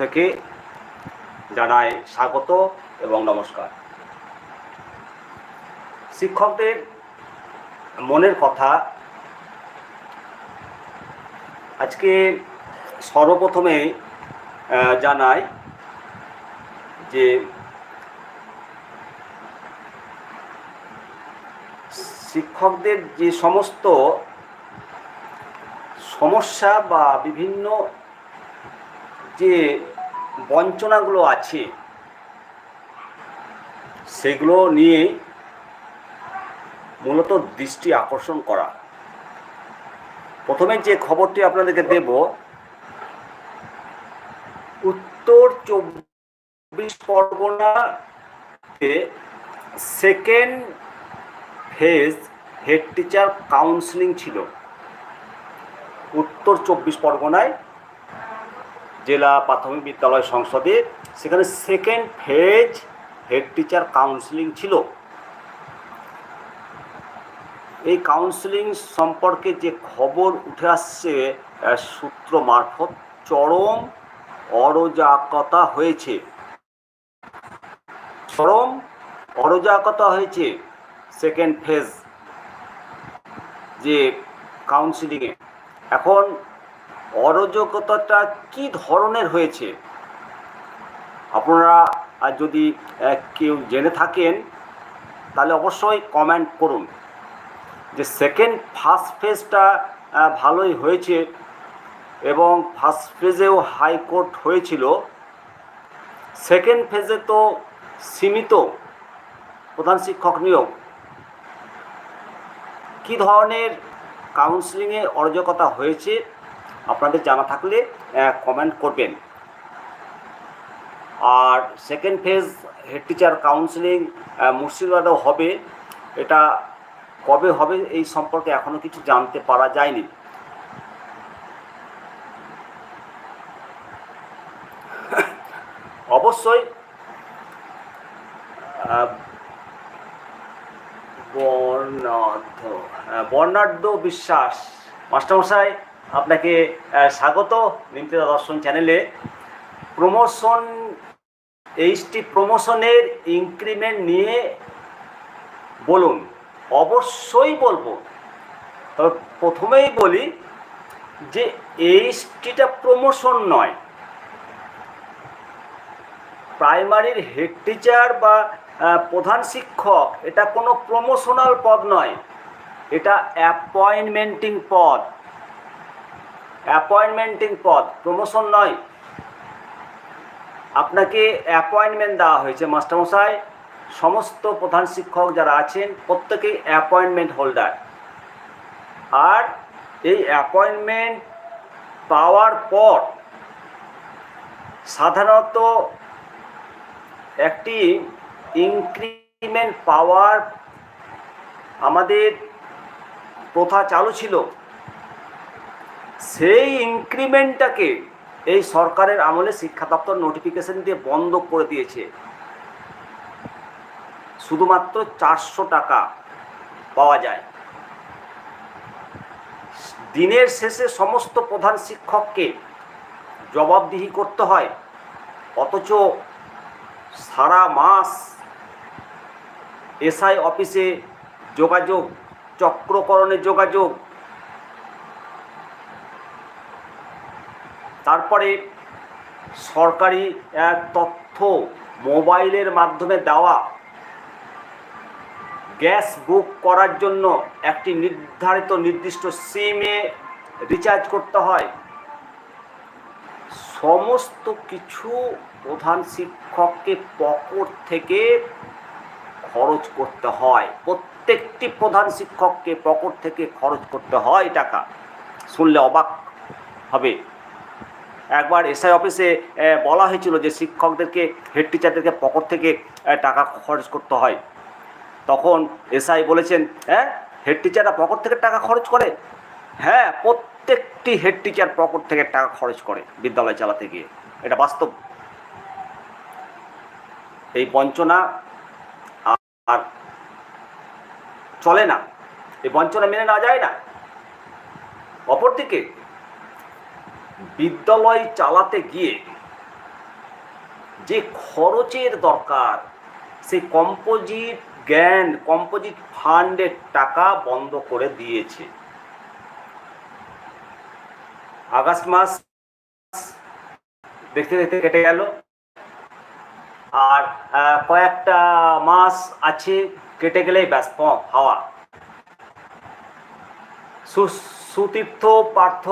থেকে জানাই স্বাগত এবং নমস্কার। শিক্ষকদের মনের কথা আজকে সর্বপ্রথমে জানাই যে শিক্ষকদের যে সমস্ত সমস্যা বা বিভিন্ন যে বঞ্চনাগুলো আছে, সেগুলো নিয়ে মূলত দৃষ্টি আকর্ষণ করা। প্রথমে যে খবরটি আপনাদেরকে দেব, উত্তর চব্বিশ পরগনাতে second phase head teacher counselling ছিল। উত্তর চব্বিশ পরগনায় জেলা প্রাথমিক বিদ্যালয় সংসদে, সেখানে second phase head teacher counselling ছিল। এই কাউন্সিলিং সম্পর্কে যে খবর উঠে আসছে সূত্র মারফত চরম অরজাকতা হয়েছে। চরম অরজাকতা হয়েছে সেকেন্ড ফেজ যে কাউন্সিলিংয়ে এখন অরাজকতাটা কি ধরনের হয়েছে? আপনারা যদি কেউ জেনে থাকেন, তাহলে অবশ্যই কমেন্ট করুন। যে সেকেন্ড ফার্স্ট ফেজটা ভালোই হয়েছে এবং ফার্স্ট ফেজেও হাইকোর্ট হয়েছিল। সেকেন্ড ফেজে তো সীমিত প্রধান শিক্ষক নিয়োগ। কী ধরনের কাউন্সিলিংয়ে অরাজকতা হয়েছে? আপনাদের জানা থাকলে কমেন্ট করবেন। আর second phase head teacher counselling মুর্শিদাবাদেও হবে। এটা কবে হবে এই সম্পর্কে এখনও কিছু জানতে পারা যায়নি। অবশ্যই বর্ণাঢ্য বর্ণাঢ্য বিশ্বাস। মাস্টারমশাই আপনাকে স্বাগত নিমতিদা দর্শন চ্যানেলে। প্রমোশন, এইচটি প্রমোশনের ইনক্রিমেন্ট নিয়ে বলুন। অবশ্যই বলব। তবে প্রথমেই বলি যে এইচটিটা প্রমোশন নয়। প্রাইমারির হেড টিচার বা প্রধান শিক্ষক, এটা কোনো প্রমোশনাল পদ নয়। এটা অ্যাপয়েন্টমেন্টিং পদ। অ্যাপয়েন্টমেন্টিং পদ প্রমোশন নয়। আপনাকে অ্যাপয়েন্টমেন্ট দেওয়া হয়েছে, মাস্টারমশাই। সমস্ত প্রধান শিক্ষক যারা আছেন প্রত্যেকেই অ্যাপয়েন্টমেন্ট হোল্ডার। আর এই অ্যাপয়েন্টমেন্ট পাওয়ার পর সাধারণত একটি ইনক্রিমেন্ট পাওয়ার আমাদের প্রথা চালু ছিল। সেই ইনক্রিমেন্টটাকে এই সরকারের আমলে শিক্ষা দপ্তর নোটিফিকেশন দিয়ে বন্ধ করে দিয়েছে। শুধুমাত্র চারশো টাকা পাওয়া যায়। দিনের শেষে সমস্ত প্রধান শিক্ষককে জবাবদিহি করতে হয়, অথচ সারা মাস এসআই অফিসে যোগাযোগ, চক্রকরণে যোগাযোগ তারপরে সরকারি তথ্য মোবাইলের মাধ্যমে দেওয়া, গ্যাস বুক করার জন্য একটি নির্ধারিত নির্দিষ্ট সিমে রিচার্জ করতে হয়। সমস্ত কিছু প্রধান শিক্ষককে পকেট থেকে খরচ করতে হয়। প্রত্যেকটি প্রধান শিক্ষককে পকেট থেকে খরচ করতে হয় টাকা। শুনলে অবাক হবে। একবার এসআই অফিসে বলা হয়েছিল যে শিক্ষকদেরকে হেড টিচারদেরকে পকেট থেকে টাকা খরচ করতে হয়। তখন এসআই বলেছেন হ্যাঁ হেড টিচাররা পকেট থেকে টাকা খরচ করে? হ্যাঁ প্রত্যেকটি হেড টিচার পকেট থেকে টাকা খরচ করে বিদ্যালয় চালাতে গিয়ে। এটা বাস্তব। এই বঞ্চনা আর চলে না। এই বঞ্চনা মেনে নেওয়া যায় না। অপরদিকে বিদ্যালয় চালাতে গিয়ে যে খরচের দরকার, সে কম্পোজিট জ্ঞান, কম্পোজিট ফান্ডের টাকা বন্ধ করে দিয়েছে। আগস্ট মাস দেখতে দেখতে কেটে গেল। আর কয়েকটা মাস আছে, কেটে গেলেই ব্যস্ত হাওয়া। সুতীর্থ পার্থ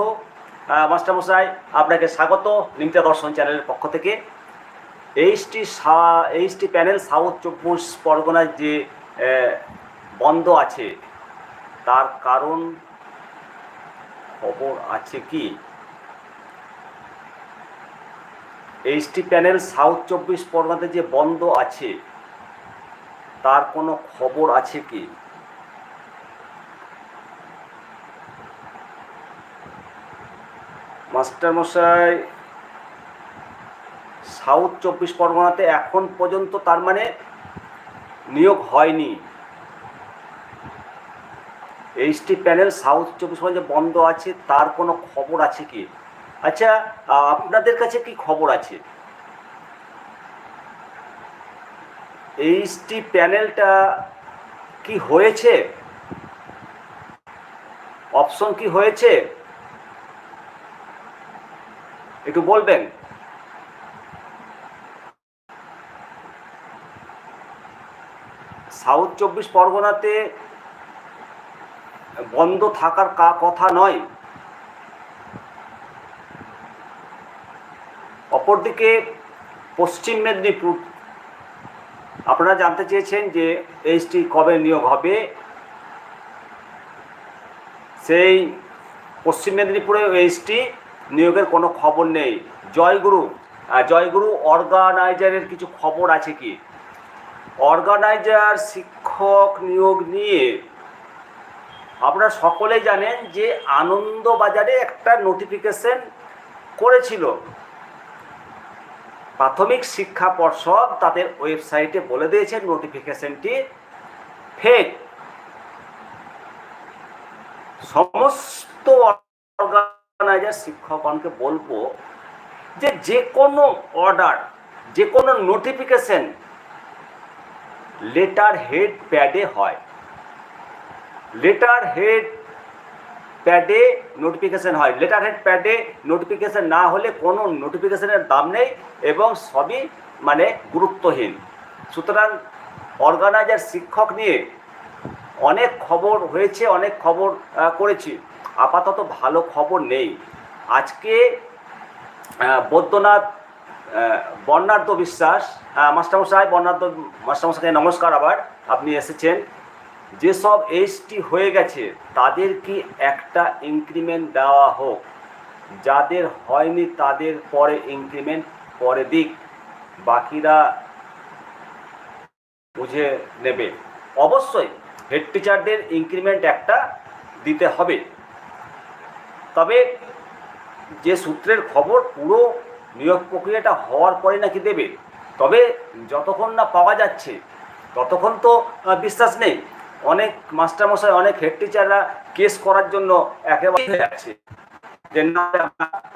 মাস্টারমশাই, আপনাকে স্বাগত নিমিতা দর্শন চ্যানেলের পক্ষ থেকে। এইচটি এইচটি প্যানেল সাউথ চব্বিশ পরগনার যে বন্ধ আছে, তার কারণ খবর আছে কি? এইচটি প্যানেল সাউথ চব্বিশ পরগনাতে যে বন্ধ আছে, তার কোনো খবর আছে কি? মাস্টারমশাই, সাউথ চব্বিশ পরগনাতে এখন পর্যন্ত তার মানে নিয়োগ হয়নি। এইচটি প্যানেল সাউথ চব্বিশ পরগনা যে বন্ধ আছে, তার কোনো খবর আছে কি? আচ্ছা আপনাদের কাছে কি খবর আছে? এইচটি প্যানেলটা কি হয়েছে? অপশন কি হয়েছে? একটু বলবেন? সাউথ চব্বিশ পরগনাতে বন্ধ থাকার কা, কথা নয়। অপরদিকে পশ্চিম মেদিনীপুর, আপনারা জানতে চেয়েছেন যে এইচটি কবে নিয়োগ হবে। সেই পশ্চিম মেদিনীপুরে এইচটি নিয়োগের কোনো খবর নেই। জয়গুরু জয়গুরু অর্গানাইজারের কিছু খবর আছে কি? অর্গানাইজার শিক্ষক নিয়োগ নিয়ে আপনারা সকলেই জানেন যে আনন্দবাজারে একটা নোটিফিকেশন করেছিল। প্রাথমিক শিক্ষা পর্ষদ তাদের ওয়েবসাইটে বলে দিয়েছে নোটিফিকেশনটি ফেক সমস্ত অর্গানাইজার শিক্ষকগণকে বলব যে যে কোনো অর্ডার যে কোনো নোটিফিকেশন লেটার হেড প্যাডে হয়। লেটার হেড প্যাডে নোটিফিকেশন হয়। লেটার হেড প্যাডে নোটিফিকেশন না হলে কোনো নোটিফিকেশনের দাম নেই এবং সবই মানে গুরুত্বহীন। সুতরাং অর্গানাইজার শিক্ষক নিয়ে অনেক খবর হয়েছে, অনেক খবর করেছি। আপাতত ভালো খবর নেই। আজকে বৈদ্যনাথ বর্ণাঢ্য বিশ্বাস মাস্টারমশাই, বর্ণাঢ্য মাস্টারমশাইকে নমস্কার আবার, আপনি এসেছেন। যেসব এইচটি হয়ে গেছে, তাদের কি একটা ইনক্রিমেন্ট দেওয়া হোক? যাদের হয়নি, তাদের পরে ইনক্রিমেন্ট পরে দিক। বাকিরা বুঝে নেবে। অবশ্যই হেড টিচারদের ইনক্রিমেন্ট একটা দিতে হবে। তবে যে সূত্রের খবর, পুরো নিয়োগ প্রক্রিয়াটা হওয়ার পরে নাকি দেবে। তবে যতক্ষণ না পাওয়া যাচ্ছে, ততক্ষণ তো বিশ্বাস নেই। অনেক মাস্টারমশাই, অনেক হেড টিচাররা কেস করার জন্য একেবারে হয়ে আছে যে না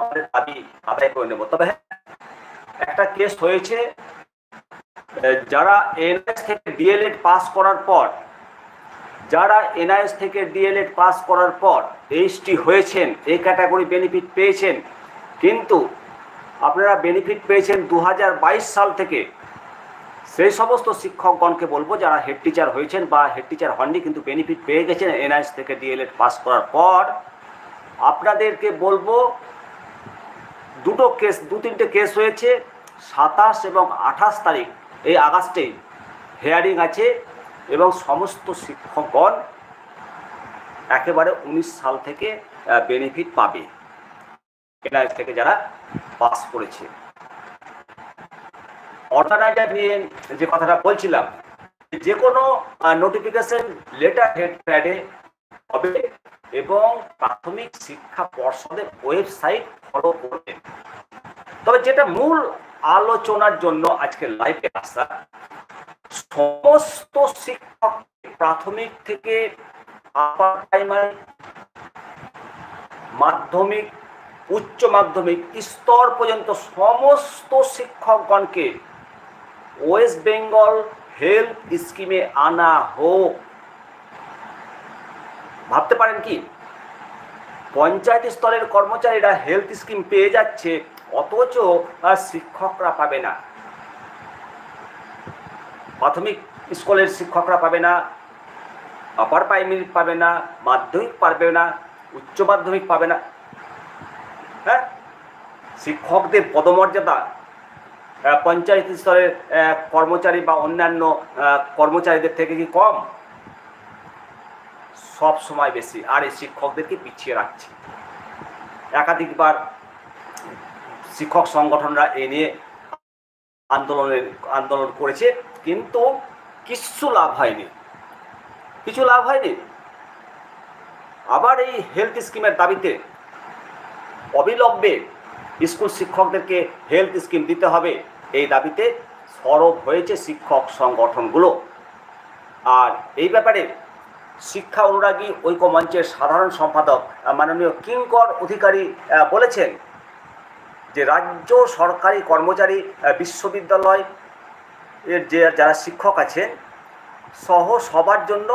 আমাদের দাবি আদায় করে নেব। তবে হ্যাঁ একটা কেস হয়েছে যারা এনএস থেকে ডিএলএড পাস করার পর যারা এনআইএস থেকে ডিএলএড পাস করার পর এইচটি হয়েছেন, এই ক্যাটাগরি বেনিফিট পেয়েছেন, কিন্তু আপনারা বেনিফিট পেয়েছেন দু হাজার বাইশ সাল থেকে, সেই সমস্ত শিক্ষকগণকে বলব যারা হেড টিচার হয়েছেন বা হেড টিচার হননি কিন্তু বেনিফিট পেয়ে গেছেন এনআইএস থেকে ডিএলএড পাস করার পর, আপনাদেরকে বলব দুটো কেস, দু তিনটে কেস হয়েছে, সাতাশ এবং আঠাশ তারিখ, এই আগস্টে হেয়ারিং আছে। এবং সমস্ত শিক্ষকগণ একেবারে উনিশ সাল থেকে বেনিফিট পাবে। এনআইএস থেকে যারা পাস করেছে। অর্গানাইজার নিয়ে যে কথাটা বলছিলাম, যে কোনো নোটিফিকেশন লেটার হেড প্যাডে হবে এবং প্রাথমিক শিক্ষা পর্ষদের ওয়েবসাইট ফলো করবেন তবে যেটা মূল আলোচনার জন্য আজকে লাইভে আসা সমস্ত শিক্ষক প্রাথমিক থেকে আপার প্রাইমারি মাধ্যমিক, উচ্চ মাধ্যমিক স্তর পর্যন্ত সমস্ত শিক্ষকগণকে ওয়েস্ট বেঙ্গল হেলথ স্কিমে আনা হোক। ভাবতে পারেন কি? পঞ্চায়েত স্তরের কর্মচারীরা হেলথ স্কিম পেয়ে যাচ্ছে, অথচ শিক্ষকরা পাবে না। প্রাথমিক স্কুলের শিক্ষকরা পাবে না আপার প্রাইমারি পাবে না, মাধ্যমিক পাবে না, উচ্চ মাধ্যমিক পাবে না। হ্যাঁ? শিক্ষকদের পদমর্যাদা পঞ্চায়েত স্তরের কর্মচারী বা অন্যান্য কর্মচারীদের থেকে কি কম? সব সময় বেশি, আর এই শিক্ষকদেরকে পিছিয়ে রাখছে। একাধিকবার শিক্ষক সংগঠনরা এ নিয়ে আন্দোলনের, আন্দোলন করেছে। কিন্তু কিছু লাভ হয়নি। কিছু লাভ হয়নি। আবার এই হেলথ স্কিমের দাবিতে অবিলম্বে স্কুল শিক্ষকদেরকে হেলথ স্কিম দিতে হবে। এই দাবিতে সরব হয়েছে শিক্ষক সংগঠনগুলো। আর এই ব্যাপারে শিক্ষা অনুরাগী ঐক্য মঞ্চের সাধারণ সম্পাদক মাননীয় কিঙ্কর অধিকারী বলেছেন যে রাজ্য সরকারি কর্মচারী বিশ্ববিদ্যালয় এর যে যারা শিক্ষক আছেন সহ সবার জন্য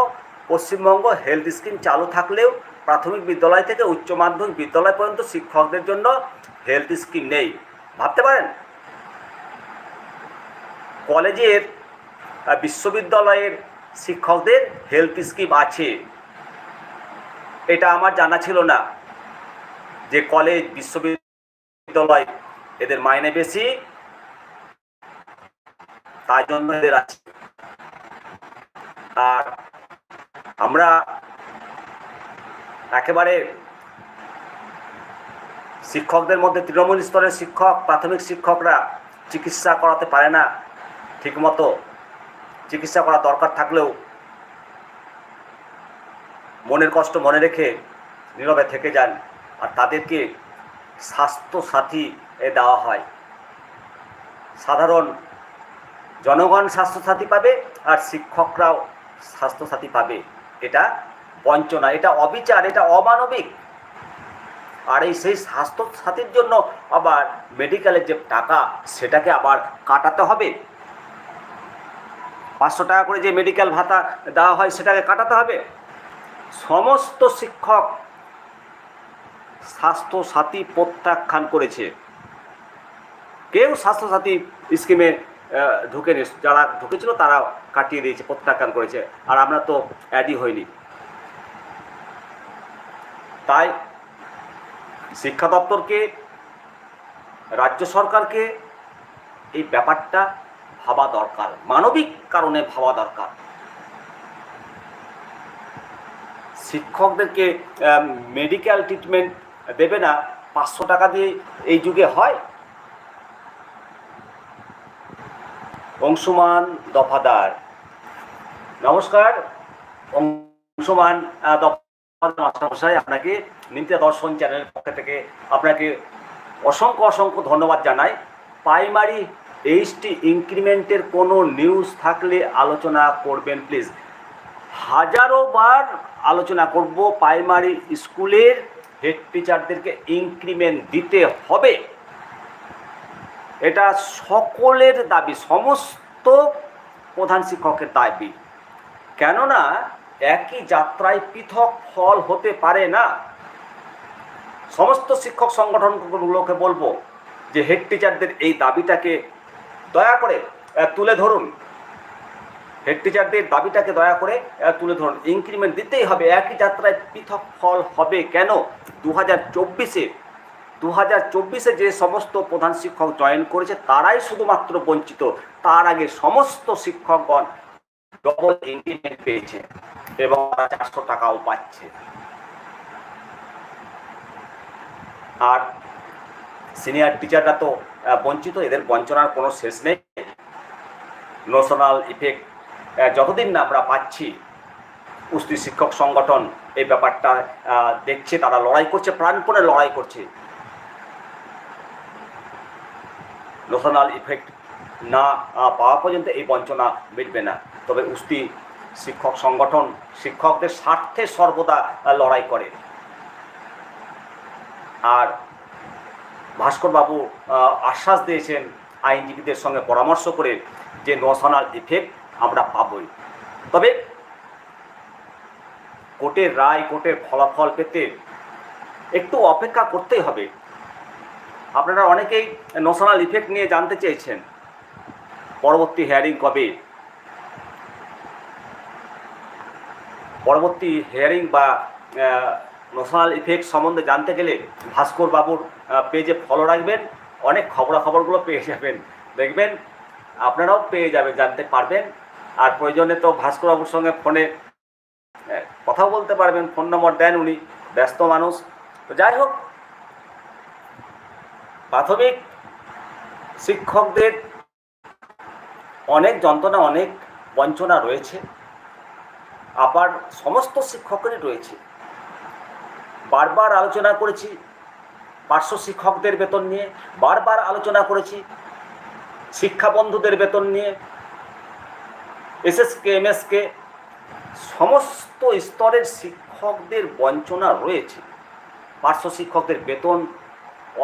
পশ্চিমবঙ্গ হেলথ স্কিম চালু থাকলেও প্রাথমিক বিদ্যালয় থেকে উচ্চ মাধ্যমিক বিদ্যালয় পর্যন্ত শিক্ষকদের জন্য হেলথ স্কিম নেই। ভাবতে পারেন? কলেজের বিশ্ববিদ্যালয়ের শিক্ষকদের হেলথ স্কিম আছে। এটা আমার জানা ছিল না যে কলেজ, বিশ্ববিদ্যালয় এদের মাইনে বেশি তার জন্য এদের আছে। আর আমরা একেবারে শিক্ষকদের মধ্যে, তৃণমূল স্তরের শিক্ষক, প্রাথমিক শিক্ষকরা চিকিৎসা করাতে পারে না। ঠিকমতো চিকিৎসা করা দরকার থাকলেও মনের কষ্ট মনে রেখে নীরবে থেকে যান আর তাদেরকে স্বাস্থ্য সাথী এ দেওয়া হয়। সাধারণ জনগণ স্বাস্থ্যসাথী পাবে আর শিক্ষকরাও স্বাস্থ্যসাথী পাবে। এটা বঞ্চনা, এটা অবিচার, এটা অমানবিক। আর এই সেই স্বাস্থ্যসাথীর জন্য আবার মেডিকেলের যে টাকা, সেটাকে আবার কাটাতে হবে। পাঁচশো টাকা করে যে মেডিকেল ভাতা দেওয়া হয়, সেটাকে কাটাতে হবে। সমস্ত শিক্ষক স্বাস্থ্যসাথী প্রত্যাখ্যান করেছে। কেউ স্বাস্থ্যসাথী স্কিমে ঢুকেনি। যারা ঢুকেছিল তারা কাটিয়ে দিয়েছে, প্রত্যাখ্যান করেছে। আর আমরা তো অ্যাডই হইনি। তাই শিক্ষা দপ্তরকে, রাজ্য সরকারকে এই ব্যাপারটা ভাবা দরকার। মানবিক কারণে ভাবা দরকার। শিক্ষকদেরকে মেডিকেল ট্রিটমেন্ট দেবে না। পাঁচশো টাকা দিয়ে এই যুগে হয়। অংশুমান দফাদার। নমস্কার অংশুমান দফাদার আপনাকে নিত্যা দর্শন চ্যানেলের পক্ষ থেকে আপনাকে অসংখ্য অসংখ্য ধন্যবাদ জানাই। প্রাইমারি এইচটি ইনক্রিমেন্টের কোনো নিউজ থাকলে আলোচনা করবেন, প্লিজ। হাজারো বার আলোচনা করব, প্রাইমারি স্কুলের হেড টিচারদেরকে ইনক্রিমেন্ট দিতে হবে। এটা সকলের দাবি, সমস্ত প্রধান শিক্ষকের দাবি। কেননা, একই যাত্রায় পৃথক ফল হতে পারে না। সমস্ত শিক্ষক সংগঠনগুলোকে বলব যে হেড টিচারদের এই দাবিটাকে দয়া করে তুলে ধরুন। হেড টিচারদের দাবিটাকে দয়া করে তুলে ধরুন। ইনক্রিমেন্ট দিতেই হবে, একই যাত্রায় পৃথক ফল হবে কেন? দু হাজার চব্বিশে দু হাজার চব্বিশে যে সমস্ত প্রধান শিক্ষক জয়েন করেছে, তারাই শুধুমাত্র বঞ্চিত। তার আগে সমস্ত শিক্ষকগণ ডবল ইনক্রিমেন্ট পেয়েছে এবং চারশো টাকাও পাচ্ছে। আর সিনিয়র টিচাররা তো বঞ্চিত, এদের বঞ্চনার কোনো শেষ নেই। ন্যাশনাল ইফেক্ট যতদিন না আমরা পাচ্ছি, কুস্তি শিক্ষক সংগঠন এই ব্যাপারটা দেখছে, তারা লড়াই করছে, প্রাণপণে লড়াই করছে। ন্যাশনাল ইফেক্ট না পাওয়া পর্যন্ত এই বঞ্চনা মিটবে না। তবে উস্তি শিক্ষক সংগঠন শিক্ষকদের স্বার্থে সর্বদা লড়াই করে। আর ভাস্কর বাবু আশ্বাস দিয়েছেন আইনজীবীদের সঙ্গে পরামর্শ করে যে নোশনাল ইফেক্ট আমরা পাবই। তবে কোর্টের রায়, কোর্টের ফলাফল পেতে একটু অপেক্ষা করতেই হবে। আপনারা অনেকেই নোশনাল ইফেক্ট নিয়ে জানতে চেয়েছেন। পরবর্তী হেয়ারিং কবে? পরবর্তী হেয়ারিং বা ন্যাশনাল ইফেক্ট সম্বন্ধে জানতে গেলে ভাস্কর বাবুর পেজে ফলো রাখবেন। অনেক খবরাখবরগুলো পেয়ে যাবেন। দেখবেন আপনারাও পেয়ে যাবেন জানতে পারবেন। আর প্রয়োজনে তো ভাস্কর বাবুর সঙ্গে ফোনে কথাও বলতে পারবেন। ফোন নম্বর দেন উনি, ব্যস্ত মানুষ। তো যাই হোক প্রাথমিক শিক্ষকদের অনেক যন্ত্রণা, অনেক বঞ্চনা রয়েছে। আবার সমস্ত শিক্ষকেরই রয়েছে। বারবার আলোচনা করেছি পার্শ্ব শিক্ষকদের বেতন নিয়ে, বারবার আলোচনা করেছি শিক্ষা বন্ধুদের বেতন নিয়ে, এসএসকে, এমএসকে, সমস্ত স্তরের শিক্ষকদের বঞ্চনা রয়েছে। পার্শ্ব শিক্ষকদের বেতন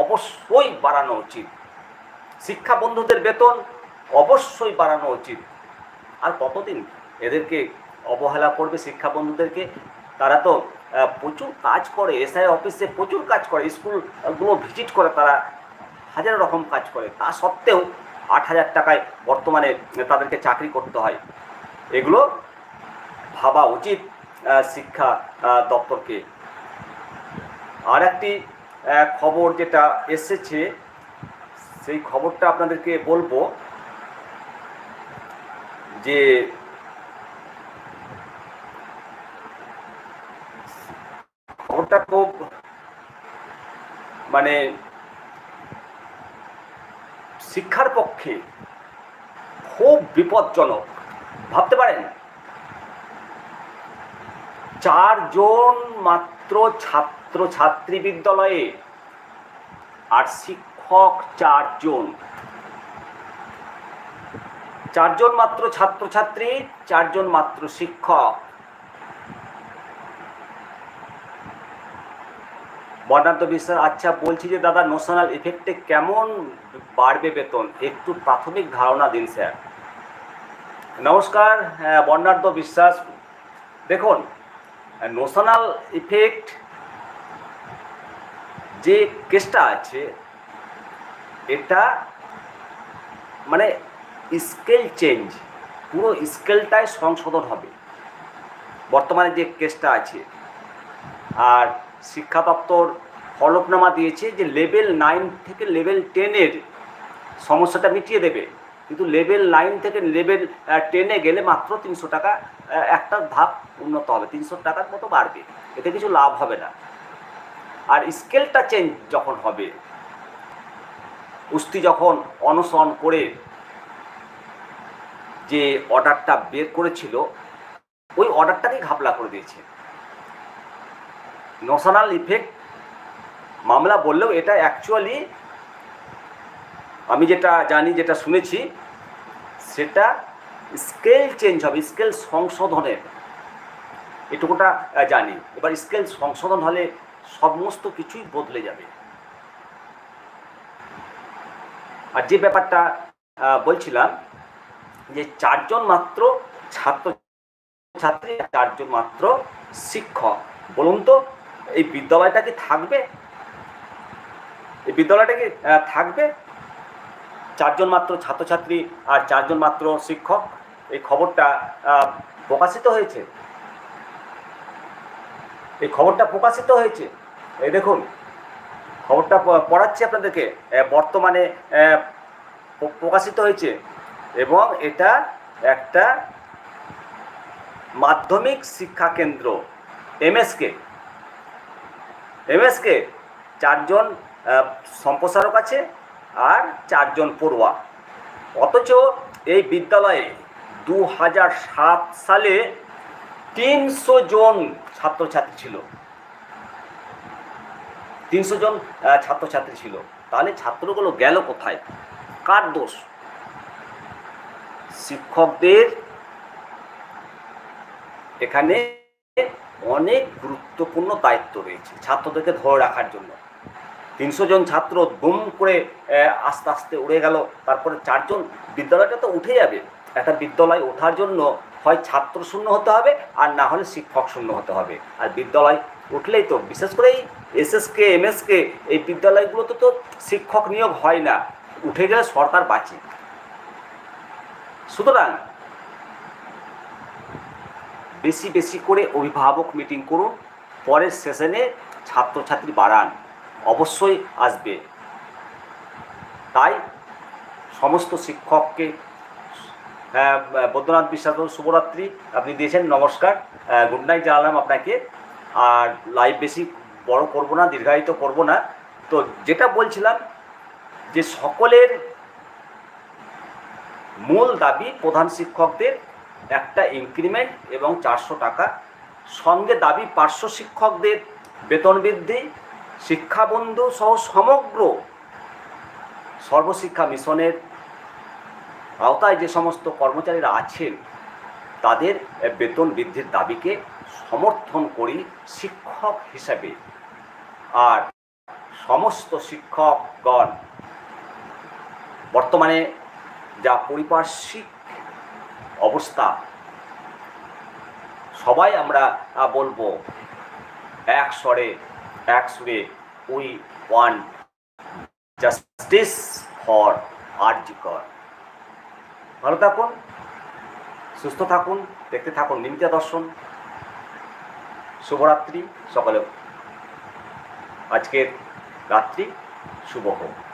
অবশ্যই বাড়ানো উচিত। শিক্ষা বন্ধুদের বেতন অবশ্যই বাড়ানো উচিত। আর কতদিন এদেরকে অবহেলা করবে শিক্ষা বন্ধুদেরকে? তারা তো প্রচুর কাজ করে, এসআই অফিসে প্রচুর কাজ করে, স্কুলগুলো ভিজিট করে তারা হাজার রকম কাজ করে। তা সত্ত্বেও আট হাজার টাকায় বর্তমানে তাদেরকে চাকরি করতে হয়। এগুলো ভাবা উচিত শিক্ষা দপ্তরকে। আর একটি খবর যেটা এসেছে, সেই খবরটা আপনাদেরকে বলব যে খবরটা খুব মানে শিক্ষার পক্ষে খুব বিপজ্জনক। ভাবতে পারেন? চারজন মাত্র ছাত্র ছাত্রী বিদ্যালয়ে আর শিক্ষক চারজন। চারজন মাত্র ছাত্রছাত্রী চারজন মাত্র শিক্ষক। বর্ণাঢ্য বিশ্বাস আচ্ছা বলছি যে দাদা ন্যাশনাল ইফেক্টে কেমন বাড়বে বেতন? একটু প্রাথমিক ধারণা দিন স্যার। নমস্কার হ্যাঁ, বর্ণাঢ্য বিশ্বাস। দেখুন ন্যাশনাল ইফেক্ট যে কেসটা আছে, এটা মানে স্কেল চেঞ্জ, পুরো স্কেলটাই সংশোধন হবে। বর্তমানে যে কেসটা আছে, আর শিক্ষা দপ্তর হলফনামা দিয়েছে যে লেভেল নাইন থেকে লেভেল টেনের সমস্যাটা মিটিয়ে দেবে। কিন্তু লেভেল নাইন থেকে লেভেল টেনে গেলে মাত্র তিনশো টাকা একটা ধাপ উন্নত হবে, তিনশো টাকার মতো বাড়বে। এতে কিছু লাভ হবে না। আর স্কেলটা চেঞ্জ যখন হবে উস্তি যখন অনশন করে যে অর্ডারটা বের করেছিল, ওই অর্ডারটাকেই ঘাপলা করে দিয়েছে। ন্যাশনাল ইফেক্ট মামলা বললেও এটা অ্যাকচুয়ালি আমি যেটা জানি, যেটা শুনেছি, সেটা স্কেল চেঞ্জ হবে স্কেল সংশোধনের। এটুকুটা জানি। এবার স্কেল সংশোধন হলে সমস্ত কিছুই বদলে যাবে। আর যে ব্যাপারটা বলছিলাম যে চারজন মাত্র ছাত্র, ছাত্রী চারজন মাত্র শিক্ষক, বলুন তো, এই বিদ্যালয়টা কি থাকবে? এই বিদ্যালয়টা কি থাকবে? চারজন মাত্র ছাত্রছাত্রী আর চারজন মাত্র শিক্ষক, এই খবরটা প্রকাশিত হয়েছে? এই খবরটা প্রকাশিত হয়েছে। এই দেখুন, খবরটা পড়াচ্ছি আপনাদেরকে। বর্তমানে প্রকাশিত হয়েছে। এবং এটা একটা মাধ্যমিক শিক্ষা কেন্দ্র, এমএসকে। এমএসকে চারজন সম্প্রসারক আছে আর চারজন পড়ুয়া। অথচ এই বিদ্যালয়ে দু হাজার সাত সালে তিনশো জন ছাত্রছাত্রী ছিল। তিনশো জন ছাত্রছাত্রী ছিল। তাহলে ছাত্রগুলো গেল কোথায়? কার দোষ? শিক্ষকদের। এখানে অনেক গুরুত্বপূর্ণ দায়িত্ব রয়েছে ছাত্রদেরকে ধরে রাখার জন্য। তিনশো জন ছাত্র দুম করে আস্তে আস্তে উড়ে গেল। তারপরে চারজন বিদ্যালয়টা তো উঠে যাবে। একটা বিদ্যালয় ওঠার জন্য হয় ছাত্র শূন্য হতে হবে আর না হলে শিক্ষক শূন্য হতে হবে। আর বিদ্যালয় উঠলেই তো, বিশেষ করে এই এসএসকে এমএসকে এই বিদ্যালয়গুলোতে তো শিক্ষক নিয়োগ হয় না। উঠে গেলে সরকার বাঁচে। সুতরাং বেশি বেশি করে অভিভাবক মিটিং করুন, পরের সেশনে ছাত্রছাত্রী বাড়ান, অবশ্যই আসবে। তাই সমস্ত শিক্ষককে বৈদ্যনাথ বিশ্বাস শুভরাত্রি। আপনি দিয়েছেন, নমস্কার। গুড নাইট জানালাম আপনাকে। আর লাইভ বেশি বড় করব না, দীর্ঘায়িত করব না। তো যেটা বলছিলাম, যে সকলের মূল দাবি প্রধান শিক্ষকদের একটা ইনক্রিমেন্ট এবং চারশো টাকা। সঙ্গে দাবি পার্শ্ব শিক্ষকদের বেতন বৃদ্ধি, শিক্ষাবন্ধু সহ সমগ্র সর্বশিক্ষা মিশনের আওতায় যে সমস্ত কর্মচারীরা আছেন, তাদের বেতন বৃদ্ধির দাবিকে সমর্থন করি শিক্ষক হিসাবে। আর সমস্ত শিক্ষকগণ বর্তমানে যা পরিপার্শ্বিক অবস্থা, সবাই আমরা বলব এক স্বরে, এক সুরে we want justice for RG Kar ভালো থাকুন সুস্থ থাকুন দেখতে থাকুন নিমিতা দর্শন। শুভরাত্রি সকালে। আজকের রাত্রি শুভ হোক।